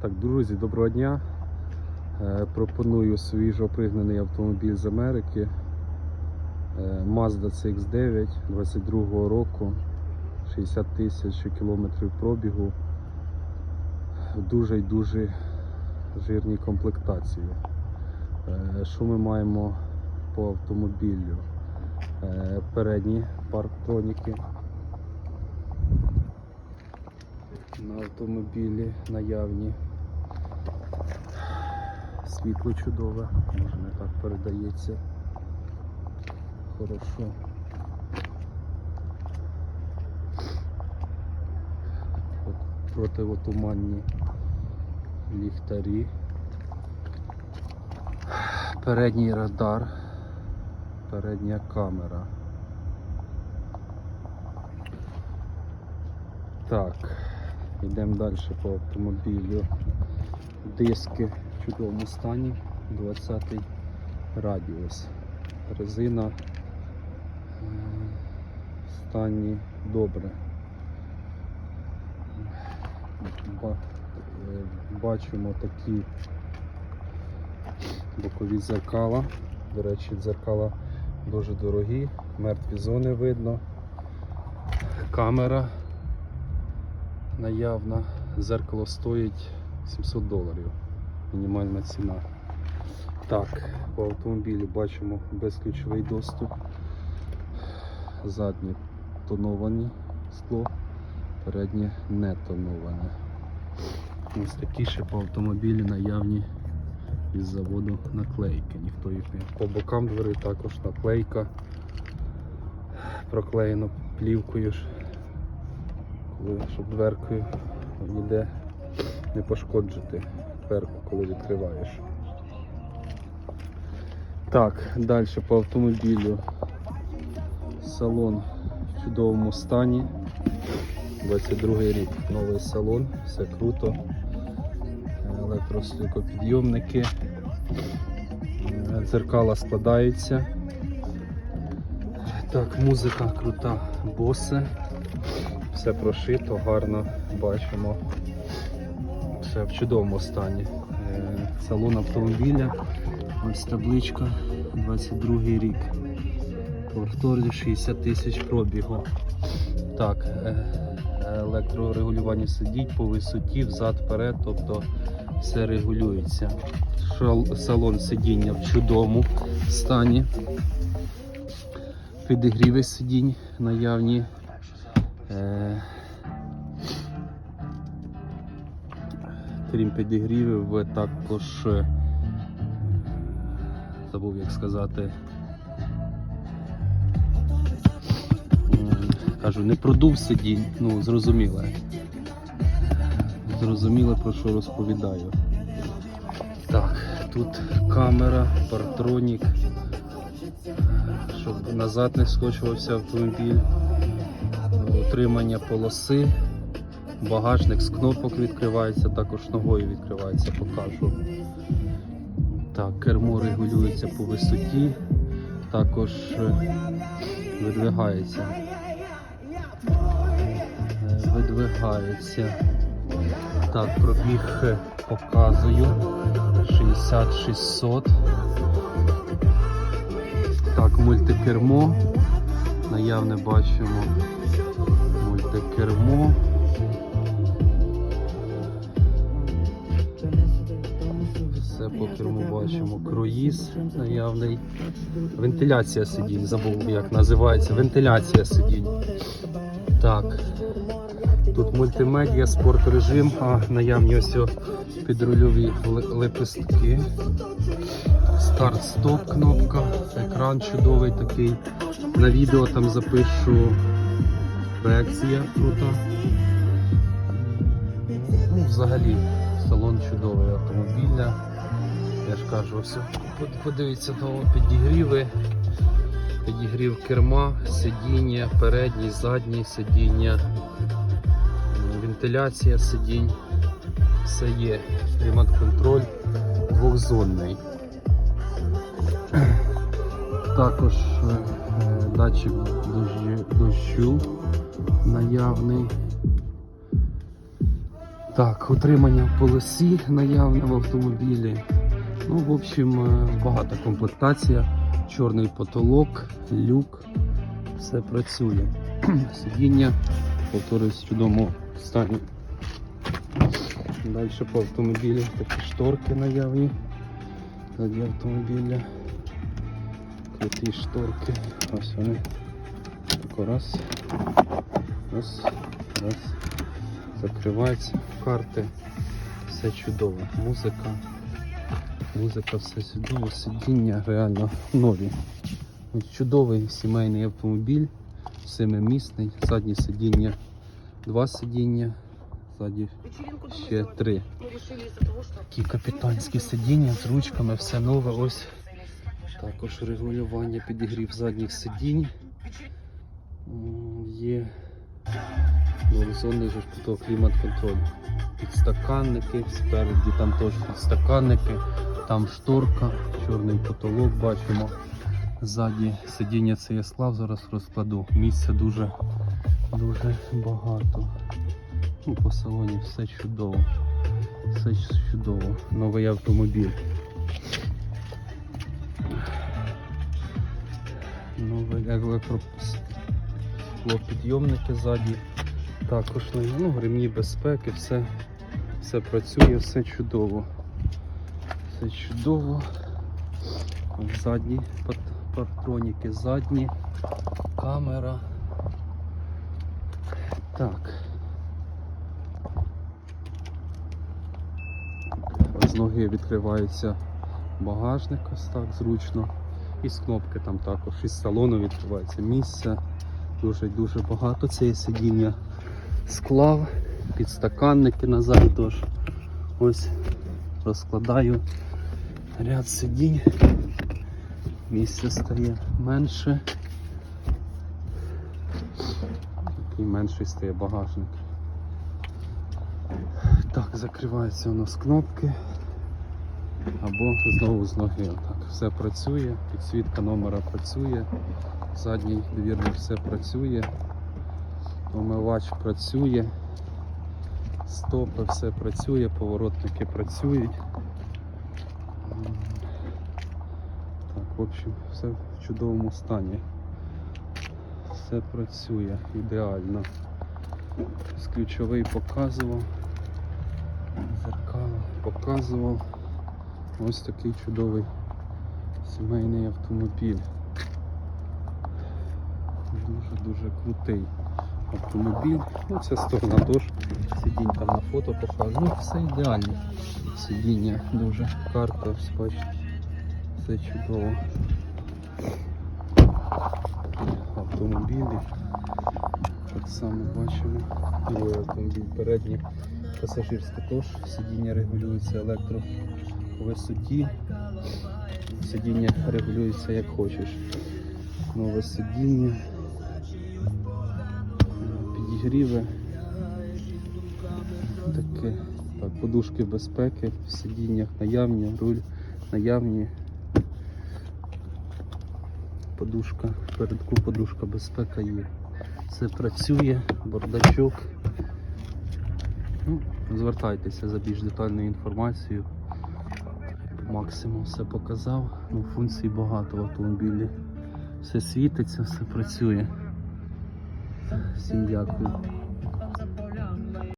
Так, друзі, доброго дня. Е, Пропоную свіжопригнаний автомобіль з Америки. Е, Mazda CX-9 22 року, 60 тисяч кілометрів пробігу. В дуже й дуже жирній комплектації. Е, Що ми маємо по автомобілю? Е, Передні парктроніки. На автомобілі наявні. Світло чудове, може не так передається. Хорошо. От Противотуманні ліхтарі. Передній радар, передня камера. Так, йдемо далі по автомобілю. Диски чудовому стані, 20 радіус. Резина е, в стані добре. Е, Бачимо такі бокові дзеркала. До речі, дзеркала дуже дорогі, мертві зони видно. Камера наявна. Зеркало стоїть 700 доларів. Мінімальна ціна. Так, по автомобілю бачимо безключовий доступ. Заднє тоновані скло, переднє не тоноване. Ось такі ще по автомобілі наявні із заводу наклейки. Ніхто їх не. По бокам двері також наклейка. Проклеєно плівкою, ж, щоб дверкою ніде не пошкоджити дверку, коли відкриваєш. Так, далі по автомобілю. Салон в чудовому стані. 22 рік. Новий салон, все круто. Електростойкопідйомники. Е, Дзеркала складаються. Так, музика крута, боси. Все прошито, гарно бачимо. Все в чудовому стані. Е, Салон автомобіля. Ось табличка 22 рік. Повторюю 60 тисяч пробігу. Так, е, електрорегулювання сидіть по висоті, взад, вперед, тобто все регулюється. Салон сидіння в чудовому стані. Підігріви сидінь наявні. Крім підігрівів, також е, забув як сказати. Кажу, не продув сидінь, ну зрозуміло. Зрозуміло про що розповідаю. Так, тут камера, партронік, щоб назад не скочувався автомобіль, утримання полоси, багажник з кнопок відкривається, також ногою відкривається, покажу. Так, кермо регулюється по висоті, також е, видвигається. Видвигається. Так, пробіг е, показую. 6600. Так, мультикермо. Наявне бачимо мультикермо. Все по керму бачимо. Круїз наявний. Вентиляція сидінь. Забув як називається. Вентиляція сидінь. Так. Тут мультимедіа, спорт режим, а наявні ось о підрульові лепестки. Старт-стоп кнопка, екран чудовий такий. На відео там запишу реакція крута. Ну, взагалі, салон чудовий автомобіля. Я ж кажу, все. Подивіться на підігріви. Підігрів керма, сидіння, переднє, заднє сидіння, вентиляція сидінь. Все є. Клімат-контроль двохзонний. Також е, датчик дощу наявний. Так, утримання в полосі наявне в автомобілі. Ну, в общем, е, багата комплектація, чорний потолок, люк, все працює. Сидіння, повторюсь, в чудовому стані. Далі по автомобілі такі шторки наявні. Ззаді автомобіля. Круті шторки. Ось вони. Тако раз. Раз. Раз. Закривається. Карти. Все чудово. Музика. Музика все чудово. Сидіння реально нові. Чудовий сімейний автомобіль. Семимісний. Заднє сидіння. Два сидіння. Ззаді ще три. Такі капітанські сидіння з ручками, все нове. Ось також регулювання підігрів задніх сидінь. Є двохзонний же ж клімат-контроль. Підстаканники, спереді там теж підстаканники, там шторка, чорний потолок бачимо. Ззаді сидіння це я склав, зараз розкладу. Місця дуже, дуже багато. Ну, по салоні все чудово. Все чудово. Новий автомобіль. Новий електропідйомники ззаді. Також ну, ремні безпеки, все, все працює, все чудово. Все чудово. Задні пат- патроніки, задні, камера. Так. З ноги відкривається багажник, ось так зручно. І з кнопки там також, і з салону відкривається місце. Дуже дуже багато. Це є сидіння склав, підстаканники назад теж. Ось розкладаю ряд сидінь. Місця стає менше. Такий менший стає багажник. Так, закривається воно з кнопки. Або знову з ноги. Так, все працює, підсвітка номера працює, задній двірник все працює, омивач працює, стопи все працює, поворотники працюють. Так, в общем, все в чудовому стані. Все працює ідеально. З ключовий показував. Зеркало показував. Ось такий чудовий сімейний автомобіль. Дуже-дуже крутий автомобіль. Ну, ця сторона теж сидінь там на фото покажу. Ну, все ідеально. Сидіння дуже карта, бачите. Все чудово. Автомобілі. Так само бачимо. Другий автомобіль передній. Пасажирське теж сидіння регулюється електро по висоті. Сидіння регулюється як хочеш. Нове сидіння, підігріви. Таке. Так, подушки безпеки в сидіннях наявні, руль наявні. Подушка, передку подушка безпека є. Все працює, бардачок. Ну, звертайтеся за більш детальною інформацією. Максимум все показав. Ну, функцій багато в автомобілі. Все світиться, все працює. 新加坡